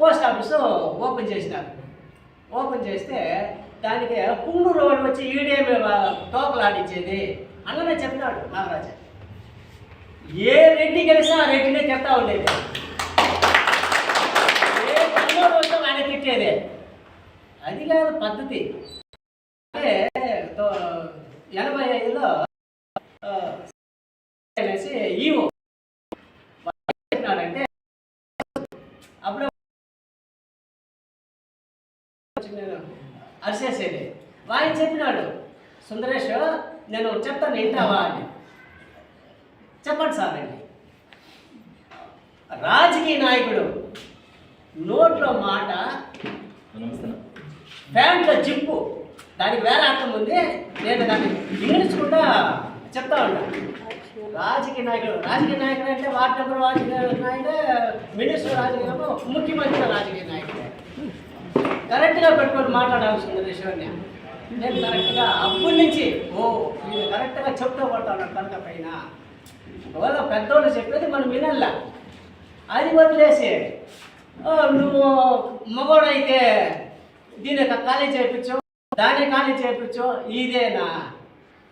Post office open చేసినారు. Open చేస్తే దానికి పుంగూరు వాళ్ళు వచ్చి ఈడేమి తోకలాడించేది అన్ననే చెప్పినాడు నాగరాజ. ఏ రెడ్డి గెలిచినా ఆ రెడ్డినే చెప్తా ఉండేది. ఏ పన్నోడు వచ్చా ఆయన తిట్టేది. అది కాదు పద్ధతి. అంటే ఎనభై ఐదులో అనేసి ఈవో. చెప్పినాడంటే అప్పుడు అరిసేసేది. ఆయన చెప్పినాడు? సుందరేష్ నేను చెప్తాను వింటావా అని. చెప్పండి సార్ అండి రాజకీయ నాయకుడు నోట్లో మాట ప్యాంట్లో జిప్పు దానికి వేరే అర్థం ఉంది. నేను దాన్ని ఇంగ్లీష్కుండా చెప్తా ఉన్నా. రాజకీయ నాయకుడు రాజకీయ నాయకుడు అంటే వార్డు నెంబర్ రాజకీయ నాయకుడే మినిస్టర్ రాజకీయ ముఖ్యమంత్రి రాజకీయ నాయకుడే. కరెక్ట్గా పెట్టుకొని మాట్లాడాల్సింది విషయాన్ని. నేను కరెక్ట్గా అప్పటి నుంచి ఓ నేను కరెక్ట్గా చెప్తూ పడతాను కనుక పైన. ఒకవేళ పెద్దోళ్ళు చెప్పేది మనం వినల్లా? అది వదిలేసి "ఓ, నువ్వు మగోడైతే దీని ఖాళీ చేయించు దాన్ని ఖాళీ చేయించు ఇదేనా?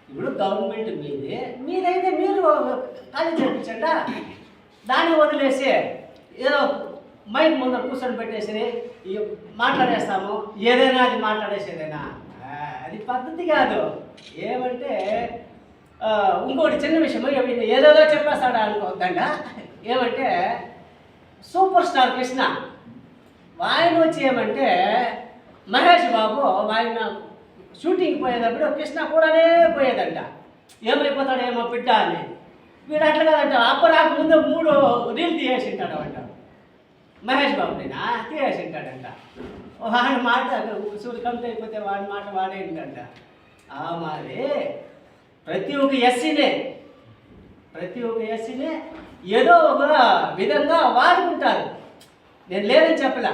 ఇప్పుడు గవర్నమెంట్ మీదే మీదైతే మీరు ఖాళీ చేయించండి? దాన్ని వదిలేసి ఏదో మైక్ ముందర కూర్చొని పెట్టేసి ఈ మాట్లాడేస్తాము. ఏదైనా అది మాట్లాడేసేదేనా? అది పద్ధతి కాదు. ఏమంటే ఇంకోటి చిన్న విషయం ఏదేదో చెప్పేస్తాడా అనుకోవద్దండ ఏమంటే సూపర్ స్టార్ కృష్ణ. ఆయన వచ్చి ఏమంటే మహేష్ బాబు ఆయన షూటింగ్ పోయేటప్పుడు కృష్ణ కూడానే పోయేదంట. ఏమైపోతాడు ఏమో బిడ్డ అని. వీడు అట్లా కదంట అప్పరాకు ముందు మూడు రీల్ తీసేసింటాడు అంట మహేష్ బాబునేనా తీసేసింటాడంట వాడి మాట సూర్య కంప్లీట్ అయిపోతే వాడి మాట వాడేంటంట ఆ మరి ప్రతి ఒక్క ఎస్సీనే ప్రతి ఒక్క ఎస్సీనే ఏదో ఒక విధంగా వాడుకుంటారు. నేను లేదని చెప్పలా.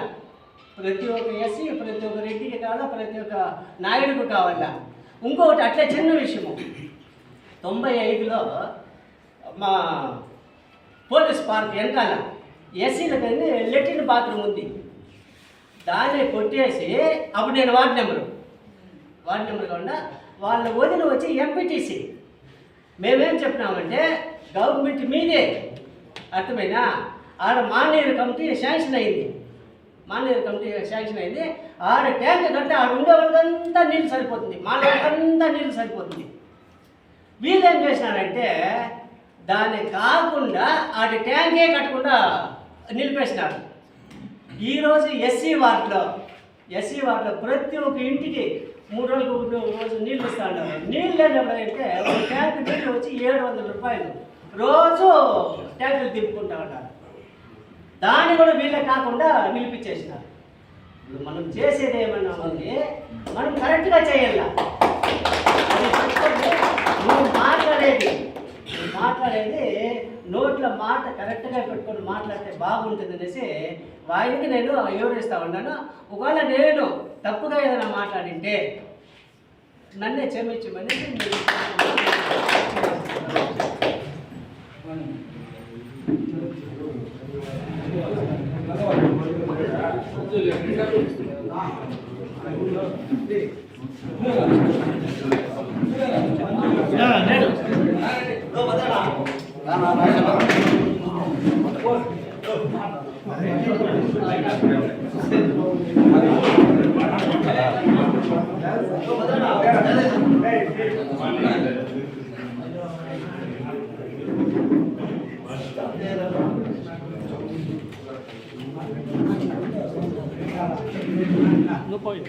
ప్రతి ఒక్క ఎస్సీ ప్రతి ఒక్క రెడ్డికి కావాలా ప్రతి ఒక్క నాయుడికి కావాలా? ఇంకొకటి అట్లే చిన్న విషయము. తొంభై ఐదులో మా పోలీస్ పార్క్ వెనకాల ఎస్సీలకి లెట్రిన్ బాత్రూమ్ ఉంది. దాన్ని కొట్టేసి అప్పుడు నేను వార్డు నెంబరు వార్డు నెంబర్ కాకుండా వాళ్ళ వదిన వచ్చి ఎంపీటీసీ మేమేం చెప్పినామంటే గవర్నమెంట్ మీదే. అర్థమైనా ఆడ మానేరు కమిటీ శాంక్షన్ అయింది. మానేరు కమిటీ శాంక్షన్ అయింది. ఆడ ట్యాంక్ కడితే ఆడ ఉండే వాళ్ళకంతా నీళ్ళు సరిపోతుంది. మానవులకంతా నీళ్ళు సరిపోతుంది. వీళ్ళు ఏం చేసినారంటే దాన్ని కాకుండా ఆడ ట్యాంకే కట్టకుండా నిలిపేసినారు. ఈరోజు ఎస్సీ వార్డులో ఎస్సీ వార్డులో ప్రతి ఒక్క ఇంటికి మూడు రోజులకు రోజు నీళ్ళు ఇస్తా ఉన్నారు నీళ్ళు లేనప్పుడైతే ఒక ట్యాంక్ నీళ్ళు వచ్చి ఏడు వందల రూపాయలు రోజు ట్యాంకులు తిప్పుకుంటా ఉన్నారు దాన్ని కూడా వీళ్ళే కాకుండా నిలిపించేసినారు ఇప్పుడు మనం చేసేది ఏమన్నా ఉంది మనం కరెక్ట్గా చేయాల? అది నువ్వు మాట్లాడేది మాట్లాడేది నోట్లో మాట కరెక్ట్గా పెట్టుకొని మాట్లాడితే బాగుంటుంది అనేసి వాయికి నేను వివరిస్తా ఉన్నాను. ఒకవేళ నేను తప్పుగా ఏదైనా మాట్లాడింటే నన్నే క్షమించమని మీరు não pollo.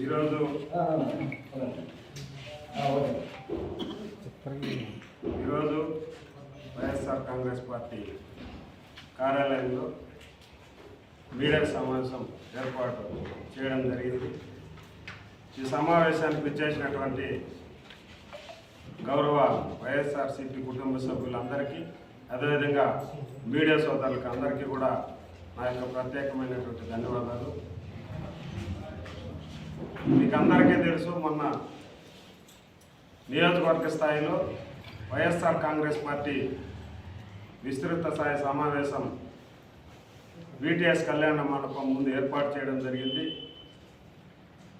ఈరోజు ఈరోజు వైఎస్ఆర్ కాంగ్రెస్ పార్టీ కార్యాలయంలో మీడియా సమావేశం ఏర్పాటు చేయడం జరిగింది. ఈ సమావేశానికి విచ్చేసినటువంటి గౌరవ వైఎస్ఆర్సీపీ కుటుంబ సభ్యులందరికీ అదేవిధంగా మీడియా సోదరులకు అందరికీ కూడా నా యొక్క ప్రత్యేకమైనటువంటి ధన్యవాదాలు. మీకు అందరికీ తెలుసు మొన్న నియోజకవర్గ స్థాయిలో వైఎస్ఆర్ కాంగ్రెస్ పార్టీ విస్తృత స్థాయి సమావేశం విటిఎస్ కళ్యాణ మండపం ముందు ఏర్పాటు చేయడం జరిగింది.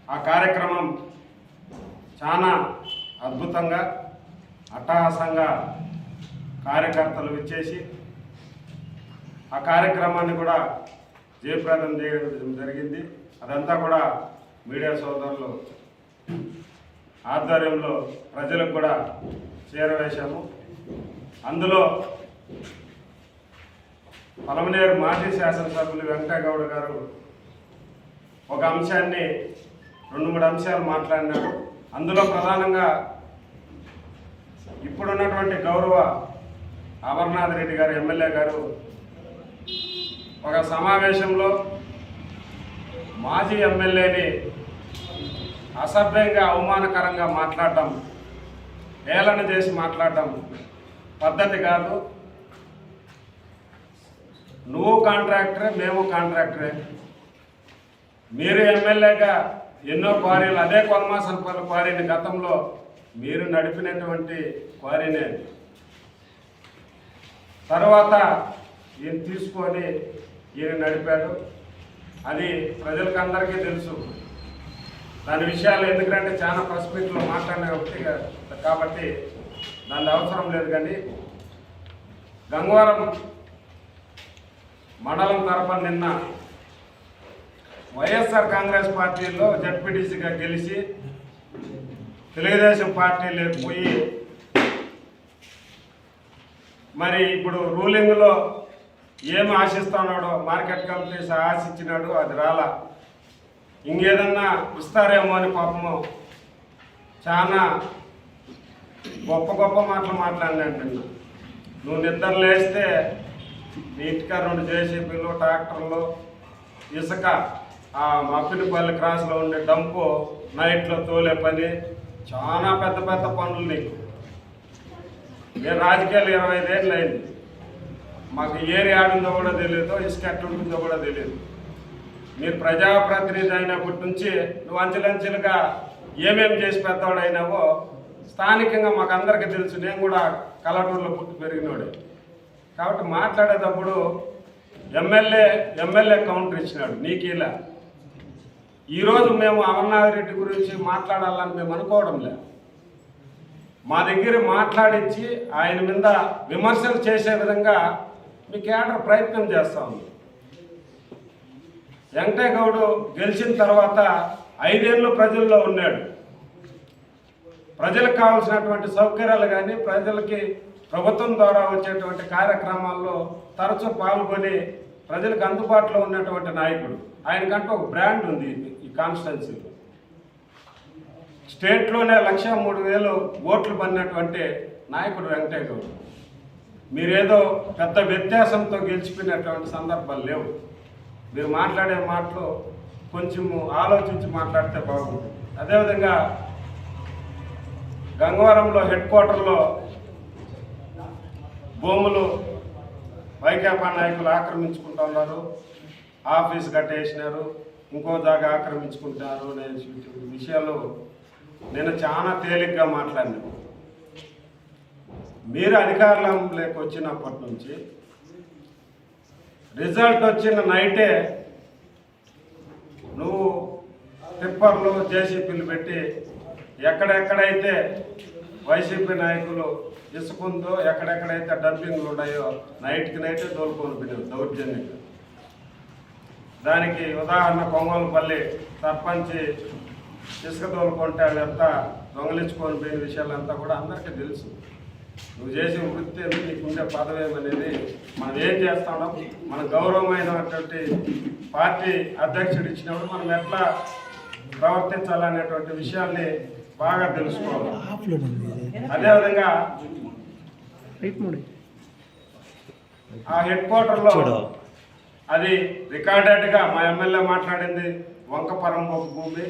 ఆ కార్యక్రమం చాలా అద్భుతంగా అట్టహాసంగా కార్యకర్తలు విచ్చేసి ఆ కార్యక్రమాన్ని కూడా జయప్రదం చేయడం జరిగింది. అదంతా కూడా మీడియా సోదరులు ఆధ్వర్యంలో ప్రజలకు కూడా చేరవేశాము. అందులో పలమనేరు మాజీ శాసనసభ్యులు వెంకటగౌడ్ గారు ఒక అంశాన్ని రెండు మూడు అంశాలు మాట్లాడినారు. అందులో ప్రధానంగా ఇప్పుడున్నటువంటి గౌరవ అమర్నాథ్ రెడ్డి గారు ఎమ్మెల్యే గారు ఒక సమావేశంలో మాజీ ఎమ్మెల్యేని అసభ్యంగా అవమానకరంగా మాట్లాడటం హేళన చేసి మాట్లాడటం పద్ధతి కాదు. నువ్వు కాంట్రాక్టరే మేము కాంట్రాక్టరే. మీరు ఎమ్మెల్యేగా ఎన్నో క్వారీలు అదే కొలమాసనపల్లి క్వారీని గతంలో మీరు నడిపినటువంటి క్వారీనే తర్వాత ఈయన తీసుకొని ఈయన నడిపాడు. అది ప్రజలకు అందరికీ తెలుసు. దాని విషయాలు ఎందుకంటే చాలా ప్రెస్ మీట్లో మాట్లాడిన కాబట్టి దాని అవసరం లేదు కానీ గంగవరం మండలం తరపున నిన్న వైఎస్ఆర్ కాంగ్రెస్ పార్టీలో జడ్పీటీసీగా గెలిచి తెలుగుదేశం పార్టీ లేకపోయి మరి ఇప్పుడు రూలింగ్లో ఏమి ఆశిస్తున్నాడో మార్కెట్ కంపెనీస్ ఆశించినాడు అది రాలా. ఇంకేదన్నా ఇస్తారేమో అని పాపము చాలా గొప్ప గొప్ప మాటలు మాట్లాడినాడు నిన్న. నువ్వు నిద్ర లేస్తే నీట్గా రెండు జేసీబీలు ట్రాక్టర్లు ఇసుక ఆ మప్పినపల్లి క్రాస్లో ఉండే డంపు నైట్లో తోలే పని చాలా పెద్ద పెద్ద పనులు నీకు. నేను రాజకీయాలు ఇరవై ఐదేళ్ళు అయింది. మాకు ఏరి ఆడుందో కూడా తెలియదు ఇసుక ఎట్లుంటుందో కూడా తెలియదు మీరు ప్రజాప్రతినిధి అయినప్పటి నుంచి నువ్వు అంచెలంచెలుగా ఏమేమి చేసి పెద్దవాడైనావో స్థానికంగా మాకు అందరికీ తెలుసు. నేను కూడా కలటూరులో పుట్టి పెరిగినోడే. కాబట్టి మాట్లాడేటప్పుడు ఎమ్మెల్యే ఎమ్మెల్యే కౌంటర్ ఇచ్చినాడు నీకు ఇలా. ఈరోజు మేము అమర్నాథ్ రెడ్డి గురించి మాట్లాడాలని మేము అనుకోవడం లేదు. మా దగ్గర మాట్లాడించి ఆయన మీద విమర్శలు చేసే విధంగా మీ కేడర్ ప్రయత్నం చేస్తా ఉంది. వెంకటేగౌడు గెలిచిన తర్వాత ఐదేళ్ళు ప్రజల్లో ఉన్నాడు. ప్రజలకు కావాల్సినటువంటి సౌకర్యాలు కానీ ప్రజలకి ప్రభుత్వం ద్వారా వచ్చేటువంటి కార్యక్రమాల్లో తరచూ పాల్గొని ప్రజలకు అందుబాటులో ఉన్నటువంటి నాయకుడు. ఆయనకంటూ ఒక బ్రాండ్ ఉంది. కాన్స్టిట్యున్సీలో స్టేట్లోనే లక్ష మూడు వేలు ఓట్లు పడినటువంటి నాయకుడు వెంకటేగౌడ్ మీరేదో పెద్ద వ్యత్యాసంతో గెలిచిపోయినటువంటి సందర్భాలు లేవు. మీరు మాట్లాడే మాటలు కొంచెము ఆలోచించి మాట్లాడితే బాగుంటుంది. అదేవిధంగా గంగవరంలో హెడ్ క్వార్టర్లో భూములు వైకాపా నాయకులు ఆక్రమించుకుంటా ఉన్నారు. ఆఫీస్ కట్టేసినారు ఇంకో దాకా ఆక్రమించుకుంటారు అనే విషయాలు నేను చాలా తేలిగ్గా మాట్లాడినాను మీరు అధికారంలోకి వచ్చినప్పటి నుంచి రిజల్ట్ వచ్చిన నైటే నువ్వు టిప్పర్లు జేసీపీలు పెట్టి ఎక్కడెక్కడైతే వైసీపీ నాయకులు ఇసుకుందో ఎక్కడెక్కడైతే డంపింగ్లు ఉన్నాయో నైట్కి నైటే దోలుకొని పోయినావు దౌర్జన్యంగా. దానికి ఉదాహరణ కొంగోలుపల్లి సర్పంచ్ ఇసుక తోలుకుంటే అదంతా దొంగలించుకొని పోయిన విషయాలంతా కూడా అందరికీ తెలుసు. నువ్వు చేసే వృత్తి నీకుండే పదవి ఏమనేది మనం ఏం చేస్తామో మన గౌరవమైనటువంటి పార్టీ అధ్యక్షుడు ఇచ్చినప్పుడు మనం ఎట్లా ప్రవర్తించాలనేటువంటి విషయాల్ని బాగా తెలుసుకోవాలి. అదేవిధంగా ఆ హెడ్ క్వార్టర్లో అది రికార్డెడ్గా మా ఎమ్మెల్యే మాట్లాడింది వంకపరం ఒక భూమి.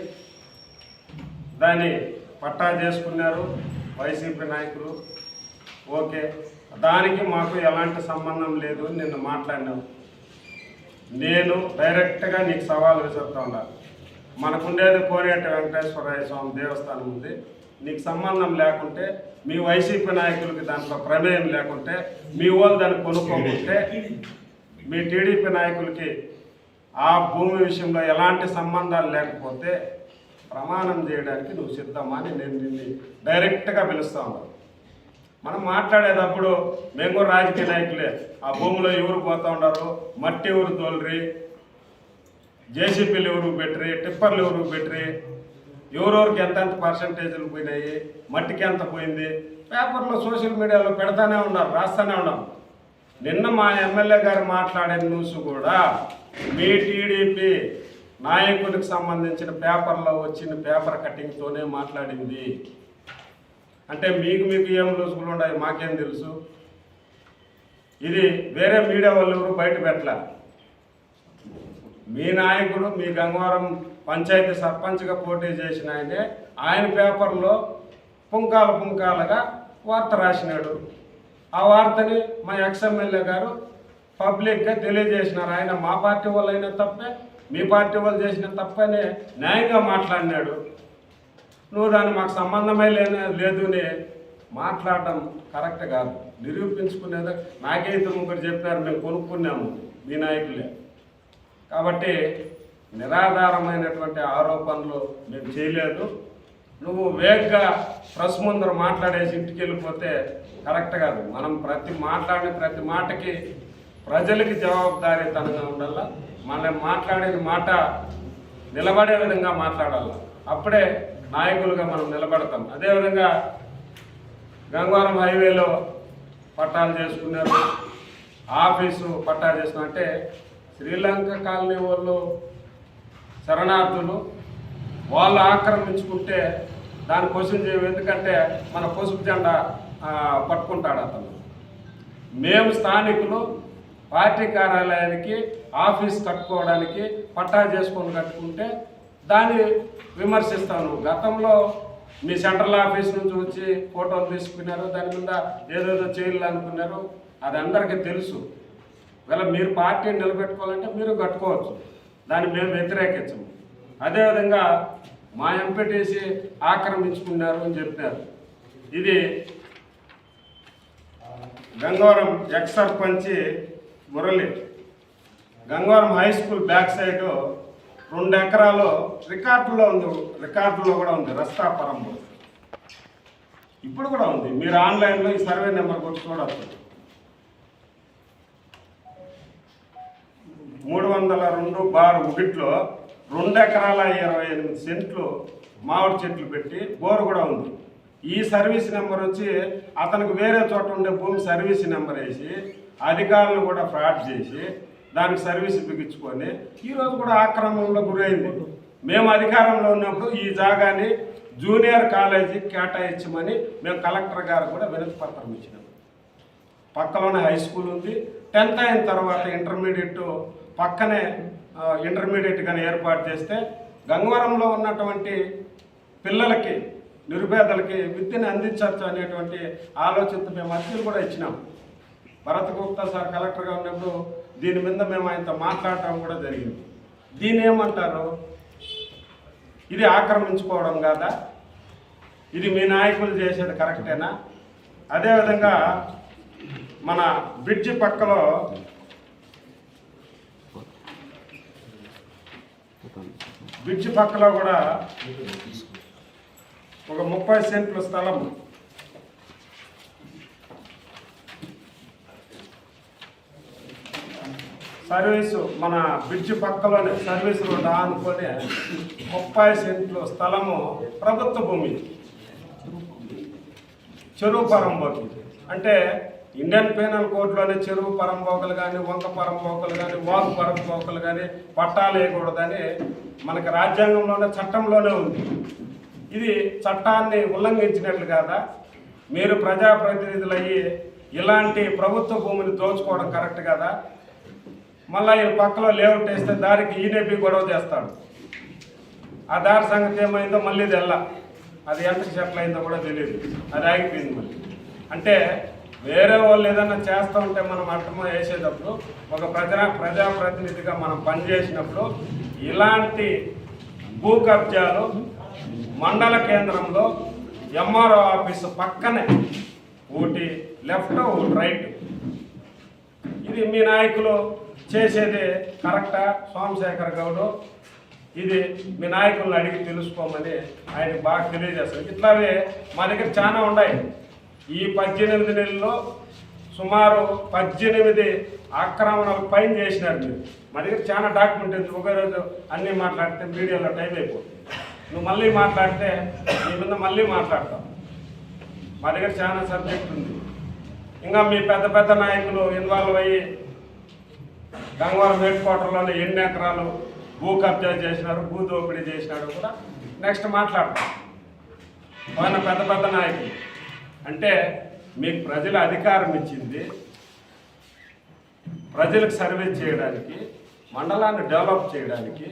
దాన్ని పట్టా చేసుకున్నారు వైసీపీ నాయకులు. ఓకే దానికి మాకు ఎలాంటి సంబంధం లేదు నిన్ను నిన్న నేను డైరెక్ట్గా నీకు సవాల్ విసురుతా ఉండాలి మనకుండేది కోరేటి వెంకటేశ్వరయ్య స్వామి దేవస్థానం ఉంది. నీకు సంబంధం లేకుంటే మీ వైసీపీ నాయకులకి దాంట్లో ప్రమేయం లేకుంటే మీ వాళ్ళు దాన్ని కొనుక్కోకుంటే మీ టీడీపీ నాయకులకి ఆ భూమి విషయంలో ఎలాంటి సంబంధాలు లేకపోతే ప్రమాణం చేయడానికి నువ్వు సిద్ధమా అని నేను నిన్ను డైరెక్ట్గా పిలుస్తా ఉన్నాను మనం మాట్లాడేటప్పుడు మేము కూడా రాజకీయ నాయకులే. ఆ భూమిలో ఎవరు పోతా ఉన్నారు? మట్టి ఎవరు తోలరి జేసీపీలు ఎవరు పెట్టరి టిప్పర్లు ఎవరు పెట్టరి ఎవరెవరికి ఎంత పర్సంటేజ్లు పోయినాయి? మట్టికి ఎంత పోయింది? పేపర్లో సోషల్ మీడియాలో పెడతానే ఉన్నారు రాస్తానే ఉన్నారు. నిన్న మా ఎమ్మెల్యే గారు మాట్లాడిన న్యూస్ కూడా మీ టీడీపీ నాయకుడికి సంబంధించిన పేపర్లో వచ్చిన పేపర్ కటింగ్తోనే మాట్లాడింది. అంటే మీకు మీకు ఏం లూసుకులు ఉన్నాయి? మాకేం తెలుసు? ఇది వేరే మీడియా వాళ్ళు ఎవరు బయట పెట్టలే? మీ నాయకుడు మీ గంగవరం పంచాయతీ సర్పంచ్గా పోటీ చేసిన ఆయనే ఆయన పేపర్లో పుంకాల పుంకాలుగా వార్త రాసినాడు. ఆ వార్తని మా ఎక్స్ఎమ్మెల్యే గారు పబ్లిక్గా తెలియజేసినారు. ఆయన మా పార్టీ వాళ్ళు అయినా తప్పే మీ పార్టీ వాళ్ళు చేసిన తప్పనే న్యాయంగా మాట్లాడినాడు. నువ్వు దాన్ని మాకు సంబంధమే లేనే లేదునే మాట్లాడటం కరెక్ట్ కాదు. నిరూపించుకునేది నాకైతే ముగ్గురు చెప్పారు మేము కొనుక్కున్నాము మీ నాయకులే. కాబట్టి నిరాధారమైనటువంటి ఆరోపణలు మేము చేయలేదు. నువ్వు వేగ్గా ప్రెస్ ముందర మాట్లాడేసి ఇంటికి వెళ్ళిపోతే కరెక్ట్ కాదు. మనం ప్రతి మాట్లాడిన ప్రతి మాటకి ప్రజలకి జవాబుదారీతనంగా ఉండాల? మనం మాట్లాడిన మాట నిలబడే విధంగా మాట్లాడాలి? అప్పుడే నాయకులుగా మనం నిలబడతాం. అదేవిధంగా గంగవరం హైవేలో పట్టాలు చేసుకున్నారు. ఆఫీసు పట్టాలు చేసుకున్న అంటే శ్రీలంక కాలనీ వాళ్ళు శరణార్థులు వాళ్ళు ఆక్రమించుకుంటే దాని క్వశ్చన్ చేయవు. ఎందుకంటే మన పసుపు జెండా పట్టుకుంటాడు అతను. మేము స్థానికులు పార్టీ కార్యాలయానికి ఆఫీస్ కట్టుకోవడానికి పట్టా చేసుకొని కట్టుకుంటే దాన్ని విమర్శిస్తాను. గతంలో మీ సెంట్రల్ ఆఫీస్ నుంచి వచ్చి ఫోటోలు తీసుకున్నారు. దాని మీద ఏదేదో చేయాలనుకున్నారు అది అందరికీ తెలుసు. ఒకవేళ మీరు పార్టీని నిలబెట్టుకోవాలంటే మీరు కట్టుకోవచ్చు. దాన్ని మేము వ్యతిరేకించము. అదేవిధంగా మా ఎంపీటీసీ ఆక్రమించుకున్నారు అని చెప్పారు. ఇది గంగవరం ఎక్స్ సర్పంచి Murali. Gangavaram high school back side రెండు ఎకరాలు రికార్డులో ఉంది రికార్డులో కూడా ఉంది రస్తాపురంలో ఇప్పుడు కూడా ఉంది. మీరు ఆన్లైన్లో ఈ సర్వే నెంబర్ కొట్టి చూడవచ్చు మూడు వందల రెండు బార్ ఒకటిలో రెండు ఎకరాల ఇరవై ఎనిమిది సెంట్లు మామిడి చెట్లు పెట్టి బోరు కూడా ఉంది. ఈ సర్వీస్ నెంబర్ వచ్చి అతనికి వేరే చోట ఉండే భూమి సర్వీస్ నెంబర్ వేసి అధికారులు కూడా ఫ్రాడ్ చేసి దానికి సర్వీస్ బిగించుకొని ఈరోజు కూడా ఆక్రమణలో గురైంది. మేము అధికారంలో ఉన్నప్పుడు ఈ జాగాని జూనియర్ కాలేజీకి కేటాయించమని మేము కలెక్టర్ గారు కూడా వినతి పత్రం ఇచ్చినాం. పక్కలోనే హై స్కూల్ ఉంది. టెన్త్ అయిన తర్వాత ఇంటర్మీడియట్ పక్కనే ఇంటర్మీడియట్ కానీ ఏర్పాటు చేస్తే గంగవరంలో ఉన్నటువంటి పిల్లలకి నిరుపేదలకి విద్యను అందించవచ్చు అనేటువంటి ఆలోచనతో మేము అర్జీలు కూడా ఇచ్చినాం. భరత్ గుప్తా సార్ కలెక్టర్గా ఉన్నప్పుడు దీని మీద మేము ఆయనతో మాట్లాడటం కూడా జరిగింది. దీన్ని ఏమంటారు? ఇది ఆక్రమించుకోవడం కాదా? ఇది మీ నాయకులు చేసేది కరెక్టేనా? అదేవిధంగా మన బ్రిడ్జి పక్కలో బ్రిడ్జ్ పక్కలో కూడా ఒక ముప్పై సెంట్ల స్థలం. సర్వీసు మన బ్రిడ్జ్ పక్కలోనే సర్వీస్ రోడ్ అనుకొని ముప్పై సెంట్లు స్థలము ప్రభుత్వ భూమి. చెరువు పరంబోకి అంటే ఇండియన్ పీనల్ కోర్టులోనే చెరువు పరంపోకలు కానీ వంక పరంపోకలు కానీ వాకు పరంపోకలు కానీ పట్టాలు వేయకూడదని మనకి రాజ్యాంగంలోనే చట్టంలోనే ఉంది. ఇది చట్టాన్ని ఉల్లంఘించినట్లు కాదా? మీరు ప్రజాప్రతినిధులు అయ్యి ఇలాంటి ప్రభుత్వ భూమిని దోచుకోవడం కరెక్ట్ కదా? మళ్ళీ ఈ పక్కలో లేఅవుట్ వేస్తే దారికి ఈయనపి గొడవ చేస్తాడు. ఆ దారి సంగతి ఏమైందో మళ్ళీ తెల్ల. అది ఎంత సెటిల్ అయిందో కూడా తెలియదు అది ఆగిపోయింది మళ్ళీ. అంటే వేరే వాళ్ళు ఏదైనా చేస్తూ ఉంటే మనం అర్థం వేసేటప్పుడు ఒక ప్రజా ప్రజాప్రతినిధిగా మనం పనిచేసినప్పుడు ఇలాంటి భూ కబ్జాలు మండల కేంద్రంలో ఎంఆర్ఓ ఆఫీసు పక్కనే ఊటి లెఫ్ట్ ఊటి రైట్. ఇది మీ నాయకులు చేసేది కరెక్టా? సోమశేఖర్ గౌడ్ ఇది మీ నాయకులను అడిగి తెలుసుకోమని ఆయన బాగా తెలియజేస్తారు. ఇట్లాగే మా దగ్గర చాలా ఉన్నాయి. ఈ పద్దెనిమిది నెలల్లో సుమారు పద్దెనిమిది ఆక్రమణలు పైన చేసినారు మీరు. మా దగ్గర చాలా డాక్యుమెంట్ ఉంది. ఒకే రోజు అన్నీ మాట్లాడితే మీడియాలో టైం అయిపోతుంది. నువ్వు మళ్ళీ మాట్లాడితే నీ మీద మళ్ళీ మాట్లాడతావు మా దగ్గర చాలా సబ్జెక్ట్ ఉంది. ఇంకా మీ పెద్ద పెద్ద నాయకులు ఇన్వాల్వ్ అయ్యి గంగవరం హెడ్ క్వార్టర్లోనే ఎన్ని ఎకరాలు భూ కబ్జా చేసినారు భూ దోపిడీ చేసినారు కూడా నెక్స్ట్ మాట్లాడతాం. మన పెద్ద పెద్ద నాయకులు. అంటే మీకు ప్రజల అధికారం ఇచ్చింది ప్రజలకు సర్వీస్ చేయడానికి మండలాన్ని డెవలప్ చేయడానికి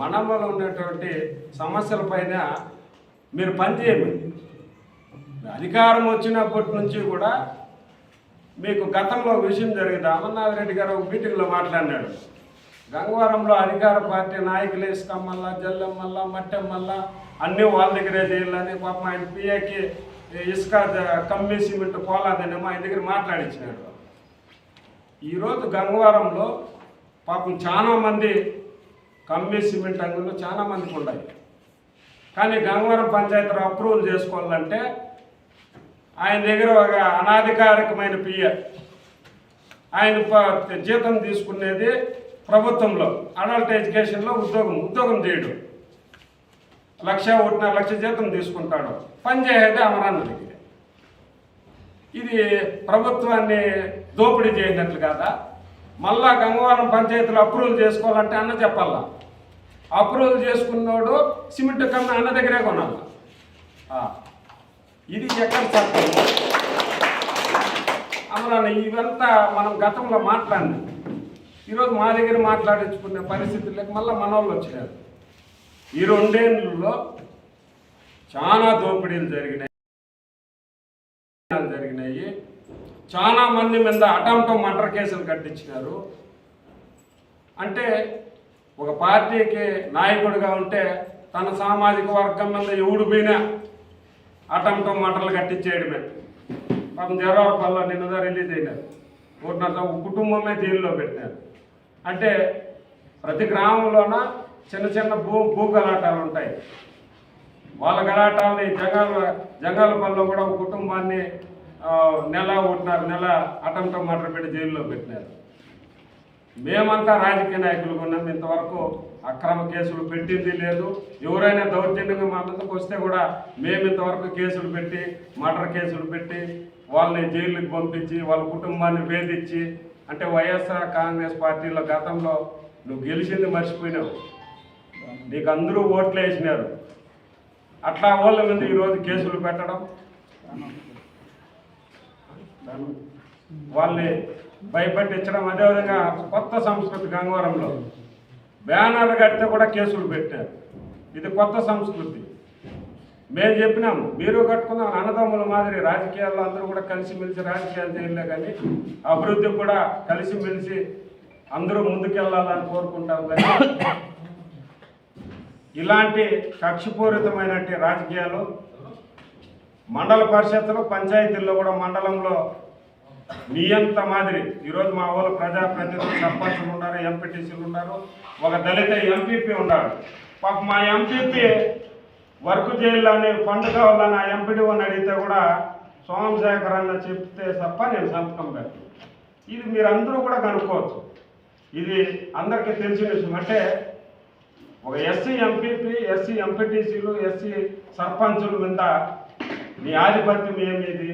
మండలంలో ఉన్నటువంటి సమస్యలపైన మీరు పనిచేయమని. అధికారం వచ్చినప్పటి నుంచి కూడా మీకు గతంలో విషయం జరిగింది. అమర్నాథ్ రెడ్డి గారు ఒక మీటింగ్లో మాట్లాడినాడు. గంగవరంలో అధికార పార్టీ నాయకులు ఇసుకమ్మల్లా జల్లెమ్మల్లా మట్టెమ్మల్లా అన్నీ వాళ్ళ దగ్గరే చేయాలని పాపం ఆయన పిఏకి ఇసుక ద- కమ్మి సిమెంట్ పోలాదనేమో ఆయన దగ్గర మాట్లాడించినాడు. ఈరోజు గంగవారంలో పాపం చాలా మంది కమ్మి సిమెంట్ అంగులు చాలా మందికి ఉన్నాయి. కానీ గంగవరం పంచాయతీ అప్రూవల్ చేసుకోవాలంటే ఆయన దగ్గర ఒక అనాధికారికమైన పిఏ. ఆయన ప- జీతం తీసుకునేది ప్రభుత్వంలో అడల్ట్ ఎడ్యుకేషన్లో ఉద్యోగం ఉద్యోగం చేయడం. లక్ష ఒకటిన్నర లక్ష జీతం తీసుకుంటాడు. పని చేసేది అమరాన్న ఇది ప్రభుత్వాన్ని దోపిడీ చేయనట్లు కాదా? మళ్ళా గంగవరం పంచాయతీలో అప్రూవల్ చేసుకోవాలంటే అన్న చెప్పాలా? అప్రూవల్ చేసుకున్నాడు సిమెంట్ కన్నా అన్న దగ్గరే కొనాలి? ఇది ఎక్కడ చట్టం అమరాన్న ఇవంతా మనం గతంలో మాట్లాడినాం. ఈరోజు మా దగ్గర మాట్లాడించుకునే పరిస్థితులకు మళ్ళీ మన వాళ్ళు వచ్చినారు ఈ రెండేళ్ళలో చాలా దోపిడీలు జరిగినాయి జరిగినాయి. చాలా మంది మీద అటంటం మర్డర్ కేసులు కట్టించినారు. అంటే ఒక పార్టీకి నాయకుడిగా ఉంటే తన సామాజిక వర్గం మీద ఎవడు పోయినా అటంటం మంటలు కట్టించేయడమే. పాపం జరవరపల్లిలో నిన్నదా రిలీజ్ అయినారు. ఒకటిన్నర కుటుంబమే జైల్లో పెట్టినారు. అంటే ప్రతి గ్రామంలోన చిన్న చిన్న భూ భూ గలాటాలు ఉంటాయి. వాళ్ళ గలాటాలని జంగాల జంగాలపల్లిలో కూడా ఒక కుటుంబాన్ని నెల ఒకటిన్నర నెల అటంతో మటర్ పెట్టి జైల్లో పెట్టినారు. మేమంతా రాజకీయ నాయకులు ఉన్నాం. ఇంతవరకు అక్రమ కేసులు పెట్టింది లేదు. ఎవరైనా దౌర్జన్యంగా మా మీదకి వస్తే కూడా మేము ఇంతవరకు కేసులు పెట్టి మర్డర్ కేసులు పెట్టి వాళ్ళని జైలుకి పంపించి వాళ్ళ కుటుంబాన్ని వేధించి అంటే వైఎస్ఆర్ కాంగ్రెస్ పార్టీలో గతంలో నువ్వు గెలిచింది మర్చిపోయినావు. నీకు అందరూ ఓట్లు వేసినారు. అట్లా వాళ్ళ మీద ఈరోజు కేసులు పెట్టడం? వాళ్ళని భయపెట్టించడం అదేవిధంగా కొత్త సంస్కృతి గంగవరంలో బ్యానర్లు కడితే కూడా కేసులు పెట్టారు. ఇది కొత్త సంస్కృతి. మేము చెప్పినాం మీరు కట్టుకున్నాం అన్నదమ్ముల మాదిరి రాజకీయాల్లో అందరూ కూడా కలిసిమెలిసి రాజకీయాలు చేయలే కానీ అభివృద్ధి కూడా కలిసిమెలిసి అందరూ ముందుకెళ్ళాలని కోరుకుంటాం కానీ ఇలాంటి కక్షపూరితమైనటువంటి రాజకీయాలు మండల పరిషత్తులు పంచాయతీల్లో కూడా మండలంలో నియంత మాదిరి. ఈరోజు మా ఊళ్ళో ప్రజాప్రతినిధులు సర్పంచులు ఉన్నారు ఎంపీటీసీలు ఉన్నారు ఒక దళిత ఎంపీపీ ఉన్నారు పాప మా ఎంపీపీ వర్క్ చేయాలని ఫండ్ కావాలని ఆ ఎంపీడీఓని అడిగితే కూడా సోమశేఖర్ అన్న చెప్తే తప్ప నేను సంతకం పెట్టను. ఇది మీరందరూ కూడా కనుక్కోవచ్చు. ఇది అందరికీ తెలిసిన విషయం. అంటే ఒక ఎస్సీ ఎంపీపీ ఎస్సీ ఎంపీటీసీలు ఎస్సీ సర్పంచుల మీద మీ ఆధిపత్యం ఏమిది?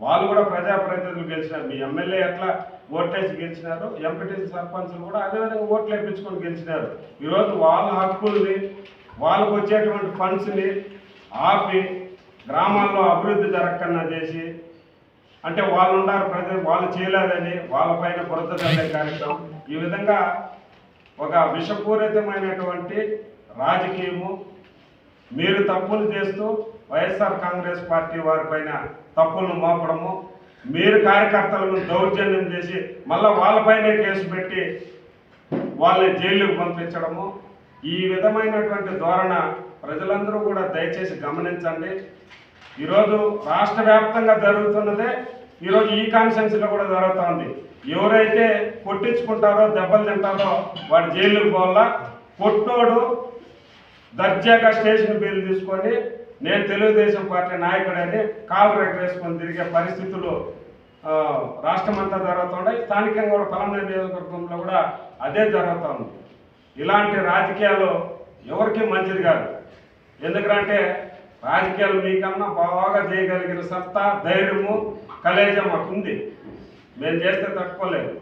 వాళ్ళు కూడా ప్రజాప్రతినిధులు గెలిచినారు. మీ ఎమ్మెల్యే ఎట్లా ఓట్లేసి గెలిచినారు? ఎంపీటీసీ సర్పంచులు కూడా అదేవిధంగా ఓట్లు వేయించుకొని గెలిచినారు. ఈరోజు వాళ్ళ హక్కుల్ని వాళ్ళకు వచ్చేటువంటి ఫండ్స్ని ఆపి గ్రామాల్లో అభివృద్ధి జరగకుండా చేసి అంటే వాళ్ళు ఉన్నారు ప్రజలు వాళ్ళు చేయలేదని వాళ్ళపైన బురద చల్లే కార్యక్రమం. ఈ విధంగా ఒక విషపూరితమైనటువంటి రాజకీయము మీరు తప్పులు చేస్తూ వైఎస్ఆర్ కాంగ్రెస్ పార్టీ వారిపైన తప్పులను మోపడము మీరు కార్యకర్తలను దౌర్జన్యం చేసి మళ్ళీ వాళ్ళపైనే కేసు పెట్టి వాళ్ళని జైలుకు పంపించడము ఈ విధమైనటువంటి ధోరణ ప్రజలందరూ కూడా దయచేసి గమనించండి. ఈరోజు రాష్ట్ర వ్యాప్తంగా జరుగుతున్నదే ఈరోజు ఈ కాన్సెన్స్లో కూడా జరుగుతోంది ఎవరైతే కొట్టించుకుంటారో దెబ్బలు తింటారో వాడు జైలుకు పోవాలా? కొట్టోడు దర్జాగా స్టేషన్ బిల్లు తీసుకొని నేను తెలుగుదేశం పార్టీ నాయకుడని కాలు వేసుకొని తిరిగే పరిస్థితులు ఆ, రాష్ట్రమంతా జరుగుతున్నాయి స్థానికంగా కూడా పలమనేరు నియోజకవర్గంలో కూడా అదే జరుగుతుంది ఇలాంటి రాజకీయాలు ఎవరికి మంచిది కాదు. ఎందుకంటే రాజకీయాలు మీకన్నా బాగా చేయగలిగిన సత్తా ధైర్యము కలేజం మాకుంది. మేము చేస్తే తక్కువలేదు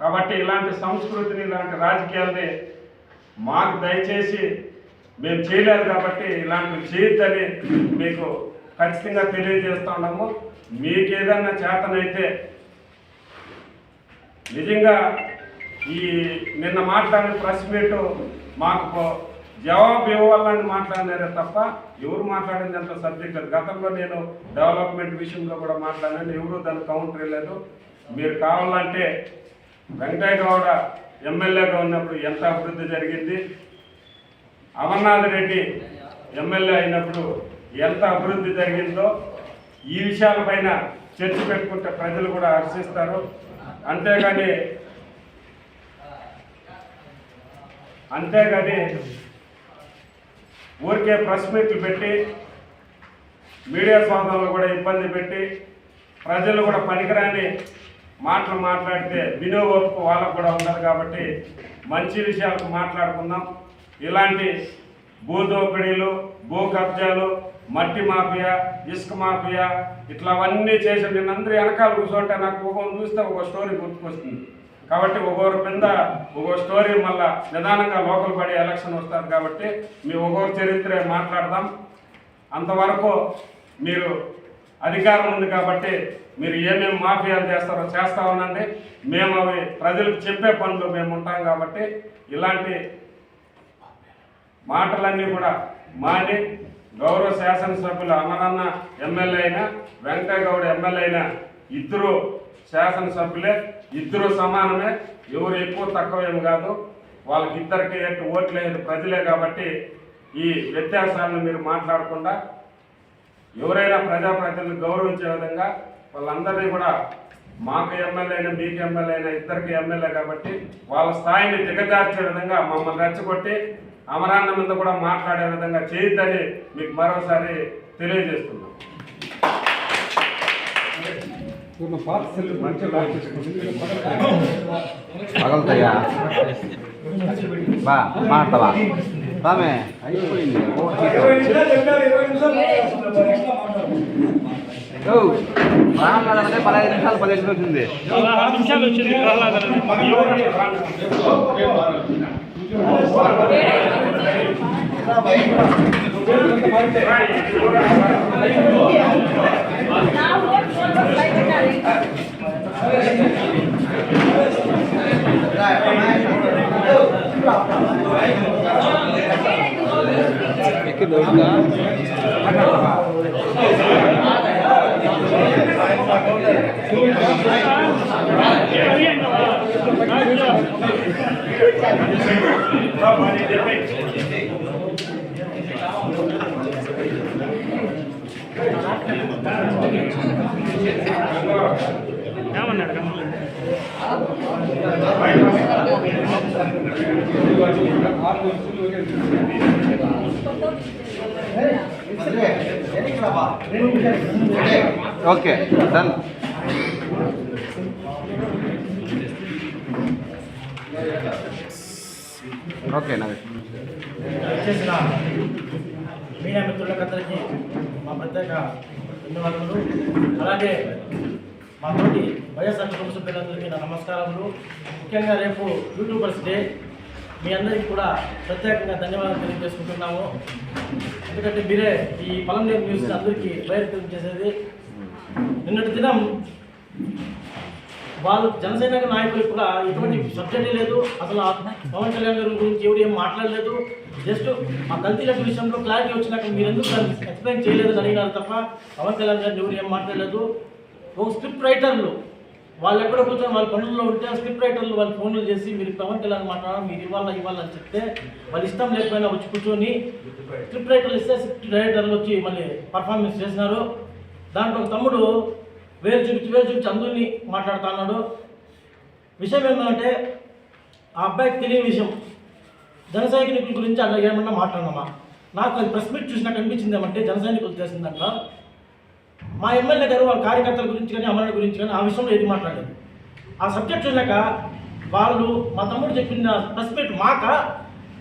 కాబట్టి ఇలాంటి సంస్కృతిని ఇలాంటి రాజకీయాల్ని మాకు దయచేసి మేము చేయలేదు కాబట్టి ఇలాంటివి చేయొద్దని మీకు ఖచ్చితంగా తెలియజేస్తా ఉన్నాము. మీకు ఏదైనా చేతనైతే నిజంగా ఈ నిన్న మాట్లాడిన ప్రెస్ మీట్ మాకు జవాబు ఇవ్వాలని మాట్లాడినారే తప్ప ఎవరు మాట్లాడింది అంత సబ్జెక్ట్ లేదు గతంలో నేను డెవలప్మెంట్ విషయంలో కూడా మాట్లాడాను ఎవరు దాన్ని కౌంటర్ లేదు. మీరు కావాలంటే వెంకయ్య గౌడ ఎమ్మెల్యేగా ఉన్నప్పుడు ఎంత అభివృద్ధి జరిగింది? అమర్నాథ్ రెడ్డి ఎమ్మెల్యే అయినప్పుడు ఎంత అభివృద్ధి జరిగిందో ఈ విషయాలపైన చర్చ పెట్టుకుంటే ప్రజలు కూడా హర్షిస్తారు. అంతేగాని అంతేగాని ఊరికే ప్రెస్ మీట్లు పెట్టి మీడియా సోదరులు కూడా ఇబ్బంది పెట్టి ప్రజలు కూడా పనికిరాని మాటలు మాట్లాడితే వినియోగపు వాళ్ళకు కూడా ఉండదు కాబట్టి మంచి విషయాలకు మాట్లాడుకుందాం. ఇలాంటి భూదోపిడీలు భూ కబ్జాలు మట్టి మాఫియా ఇసుక మాఫియా ఇట్లా అవన్నీ చేసి నేను అందరూ వెనకాల కూర్చుంటే నాకు ఒక చూస్తే ఒక స్టోరీ గుర్తుకొస్తుంది. కాబట్టి ఒక్కొక్కరి కింద ఒక్కో స్టోరీ మళ్ళా నిదానంగా లోకల్ పడి ఎలక్షన్ వస్తారు కాబట్టి మీ ఒక్కొక్క చరిత్ర మాట్లాడదాం. అంతవరకు మీరు అధికారం ఉంది కాబట్టి మీరు ఏమేమి మాఫియాలు చేస్తారో చేస్తా ఉండండి. మేము అవి ప్రజలకు చెప్పే పనులు మేము ఉంటాం కాబట్టి ఇలాంటి మాటలన్నీ కూడా మాని గౌరవ శాసనసభ్యులు అమరన్న ఎమ్మెల్యే అయినా వెంకయ్య గౌడ్ ఎమ్మెల్యే అయినా ఇద్దరు శాసనసభ్యులే ఇద్దరు సమానమే ఎవరు ఎక్కువ తక్కువ ఏమి కాదు. వాళ్ళకి ఇద్దరికి ఎట్టు ఓట్లేదు ప్రజలే కాబట్టి ఈ వ్యత్యాసాలను మీరు మాట్లాడకుండా ఎవరైనా ప్రజాప్రతినిధులు గౌరవించే విధంగా వాళ్ళందరినీ కూడా మాకు ఎమ్మెల్యే అయినా మీకు ఎమ్మెల్యే అయినా ఇద్దరికి ఎమ్మెల్యే కాబట్టి వాళ్ళ స్థాయిని దిగజార్చే విధంగా మమ్మల్ని రెచ్చగొట్టి అమరాన్న మీద కూడా మాట్లాడే విధంగా చేయొద్దని మీకు మరోసారి తెలియజేస్తున్నాం. పగలుతాయా? బా మాడతావా బామే అయిపోయింది. ఓ రామన్నదంటే పదహైదు నిమిషాలు పదిహేను వచ్చింది నిమిషాలు వచ్చింది. cái đường đó Thank you. ఎక్కింది okay done. Okay Naveen. Media మిత్రులకందరికీ మా ప్రత్యేక ధన్యవాదములు అలాగే మా తోటి వైఎస్ఆర్ కుటుంబ సభ్యులందరికీ నా నమస్కారములు. ముఖ్యంగా రేపు యూట్యూబర్స్ డే మీ అందరికీ కూడా ప్రత్యేకంగా ధన్యవాదాలు తెలియజేసుకుంటున్నాము. ఎందుకంటే మీరే ఈ పొలం లేని న్యూస్ అందరికీ బయటకు చేసేది. నిన్నటి దినం వాళ్ళు జనసేన నాయకులు కూడా ఎటువంటి సబ్జెక్టే లేదు. అసలు పవన్ కళ్యాణ్ గారి గురించి ఎవరు ఏం మాట్లాడలేదు. జస్ట్ ఆ కల్తీల విషయంలో క్లారిటీ వచ్చినాక మీరు ఎందుకు ఎక్స్ప్లెయిన్ చేయలేదు అడిగినారు తప్ప పవన్ కళ్యాణ్ గారిని ఎవరు ఏం మాట్లాడలేదు. ఒక స్క్రిప్ట్ రైటర్లు వాళ్ళు ఎక్కడ కూర్చొని వాళ్ళ పనుల్లో ఉంటే స్క్రిప్ట్ రైటర్లు వాళ్ళు ఫోన్లు చేసి మీరు పవన్ కళ్యాణ్ మాట్లాడాలి మీరు ఇవ్వాలా ఇవ్వాలని చెప్తే వాళ్ళు ఇష్టం లేకపోయినా వచ్చి కూర్చొని స్క్రిప్ట్ రైటర్లు ఇస్తే స్క్రిప్ట్ రైటర్లు వచ్చి మళ్ళీ పర్ఫార్మెన్స్ చేసినారు. దాంట్లో తమ్ముడు వేరు చూపించి వేరు చూపించి అందరినీ మాట్లాడుతున్నాడు విషయం ఏంటంటే ఆ అబ్బాయికి తెలియని విషయం. జన సైనికుల గురించి అలా ఏమన్నా మాట్లాడినామా నాకు అది ప్రెస్ మీట్ చూసినా కనిపించింది ఏమంటే జన సైనికులు మా ఎమ్మెల్యే గారు వాళ్ళ కార్యకర్తల గురించి కానీ అమరుల గురించి కానీ ఆ విషయంలో ఏది మాట్లాడలేదు. ఆ సబ్జెక్ట్ చూసాక వాళ్ళు మా తమ్ముడు చెప్పిన ప్రెస్ మీట్ మాక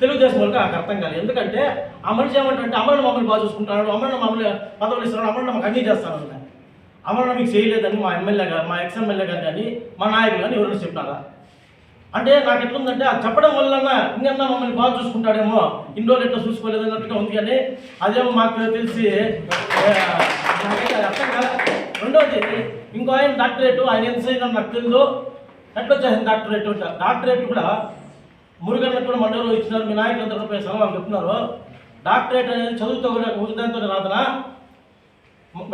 తెలుగుదేశం వాళ్ళకి నాకు అర్థం కాలేదు. ఎందుకంటే ఆ మనిషి ఏమంటే అమరణ మమ్మల్ని బాగా చూసుకుంటున్నాడు అమరుని మమ్మల్ని పదవులు ఇస్తున్నాడు అమరుని మాకు అన్నీ చేస్తాను అమరుని మీకు చేయలేదని మా ఎమ్మెల్యే గారు మా ఎక్స్ ఎమ్మెల్యే గారు కానీ మా నాయకులు కానీ ఎవరైనా చెప్పినారా? అంటే నాకు ఎట్లుందంటే అది చెప్పడం వల్ల ఇంకన్నా మమ్మల్ని బాగా చూసుకుంటాడేమో ఇన్ని రోజులు ఎట్లా చూసుకోలేదు అన్నట్టుగా ఉంది కానీ అదేమో మాకు తెలిసి అర్థం కాదు. రెండోది ఇంకో ఆయన డాక్టరేట్ ఆయన ఎంత చేయడం నాకు తెలియదు ఎట్లా వచ్చేసింది డాక్టరేట్? డాక్టరేట్ కూడా మురుగన్న కూడా మండలంలో ఇచ్చినారు మీ నాయకులు అందరూ పోయి సలహాలు చెప్తున్నారు. డాక్టరేట్ అనేది చదువుతో కూడా ఉచితంతో రాదనా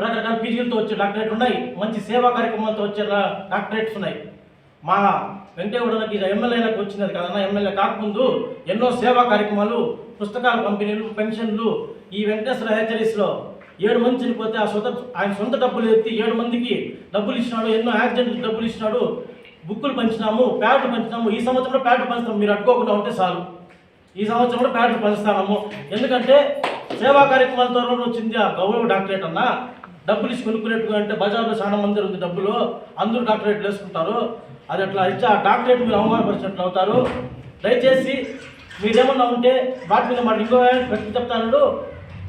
రకరకాల పీజీలతో వచ్చే డాక్టరేట్ ఉన్నాయి మంచి సేవా కార్యక్రమాలతో వచ్చే డాక్టరేట్స్ ఉన్నాయి. మా వెంకటేగౌడకి ఎమ్మెల్యేలకు వచ్చినది కదన్నా ఎమ్మెల్యే కాకముందు ఎన్నో సేవా కార్యక్రమాలు పుస్తకాల పంపిణీలు పెన్షన్లు ఈ వెంకటేశ్వర హెచ్చరీస్లో ఏడు మంది చనిపోతే ఆ సొంత ఆయన సొంత డబ్బులు ఎత్తి ఏడు మందికి డబ్బులు ఇచ్చినాడు ఎన్నో యాక్సిడెంట్ డబ్బులు ఇచ్చినాడు బుక్కులు పంచినాము ప్యాడ్లు పంచినాము. ఈ సంవత్సరంలో ప్యాడ్లు పంచుతాము. మీరు అడ్డుకోకుండా ఉంటే చాలు. ఈ సంవత్సరం కూడా ప్యాడ్లు పంచుతాము ఎందుకంటే సేవా కార్యక్రమాలతో వచ్చింది ఆ గౌరవ డాక్టరేట్ అన్న. డబ్బులు ఇచ్చి కొనుక్కునేట్టుగా అంటే బజార్లో చాలా మంది ఉంది డబ్బులు. అందరూ డాక్టరేట్లు వేసుకుంటారు. అది అట్లా ఇచ్చి ఆ డాక్టరేట్ మీరు అవమానపరిచినట్లు అవుతారు. దయచేసి మీరేమన్నా ఉంటే వాటి మీద మరి ఇంకో వ్యక్తి చెప్తాను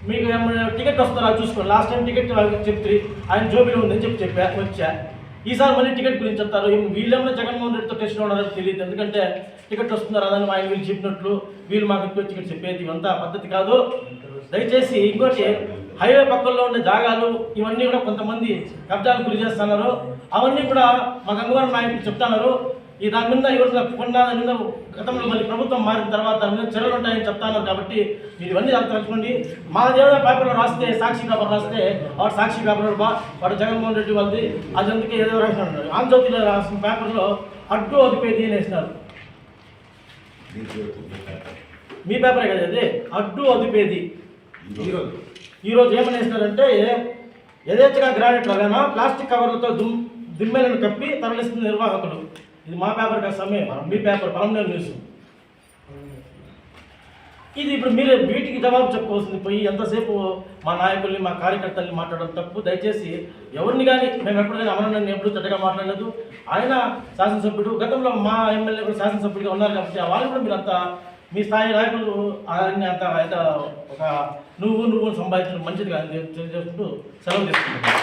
మీకు ఏమైనా టికెట్ వస్తారా చూసుకోండి. లాస్ట్ టైం టికెట్ చెప్తే ఆయన జోబీలో ఉందని చెప్పి చెప్పా వచ్చా. ఈసారి మళ్ళీ టికెట్ గురించి చెప్తారు. వీళ్ళేమన్నా జగన్మోహన్ రెడ్డితో టెస్ట్ ఉన్నారో తెలియదు. ఎందుకంటే టికెట్ వస్తుందా రాదని ఆయన వీళ్ళు చెప్పినట్లు వీళ్ళు మాకు ఎక్కువ టికెట్ చెప్పేది ఇవంతా పద్ధతి కాదు. దయచేసి ఇంకోటి హైవే పక్కల్లో ఉండే జాగాలు ఇవన్నీ కూడా కొంతమంది కబ్జాలు గురి చేస్తున్నారు. అవన్నీ కూడా మా గంగవరం నాయకులు చెప్తున్నారు. ఈ దాని మీద కొన్న దాని మీద గతంలో మళ్ళీ ప్రభుత్వం మారిన తర్వాత దాని మీద చర్యలు ఉంటాయని చెప్తున్నారు కాబట్టి మీరు ఇవన్నీ తెలుసుకోండి. మా దేవుడ పేపర్లో రాస్తే సాక్షి పేపర్ రాస్తే వాడు సాక్షి పేపర్ బా వాడు జగన్మోహన్ రెడ్డి వాళ్ళది. అది అందుకే ఏదో రాసినాడు ఆంధ్రజ్యోతిలో రాసిన పేపర్లో అడ్డు అదిపేది అని వేసినారు మీ పేపరే కదా అది? అడ్డు అదిపేది ఈరోజు ఏమని వేసినారంటే యథేచ్ఛగా గ్రానైట్ లాగానో ప్లాస్టిక్ కవర్లతో దుమ్ దిమ్మెలను కప్పి తరలిస్తున్న నిర్వాహకులు ఇది మా పేపర్ కాదు సమయం మీ పేపర్ పలమనేరు న్యూస్. ఇది ఇప్పుడు మీరే వీటికి జవాబు చెప్పుకోవాల్సింది పోయి ఎంతసేపు మా నాయకుల్ని మా కార్యకర్తల్ని మాట్లాడడం తప్పు? దయచేసి ఎవరిని కానీ మేము ఎప్పుడు కానీ అమరణ ఎప్పుడు చెడ్డగా మాట్లాడలేదు. ఆయన శాసనసభ్యుడు గతంలో మా ఎమ్మెల్యే కూడా శాసనసభ్యుడిగా ఉన్నారు కాబట్టి వాళ్ళు కూడా మీరు మీ స్థాయి నాయకులు ఆయన్ని అంత అయితే ఒక నువ్వు నువ్వు సంపాదించడం మంచిది కాదు తెలియజేసుకుంటూ సెలవు తీసుకుంటున్నాను.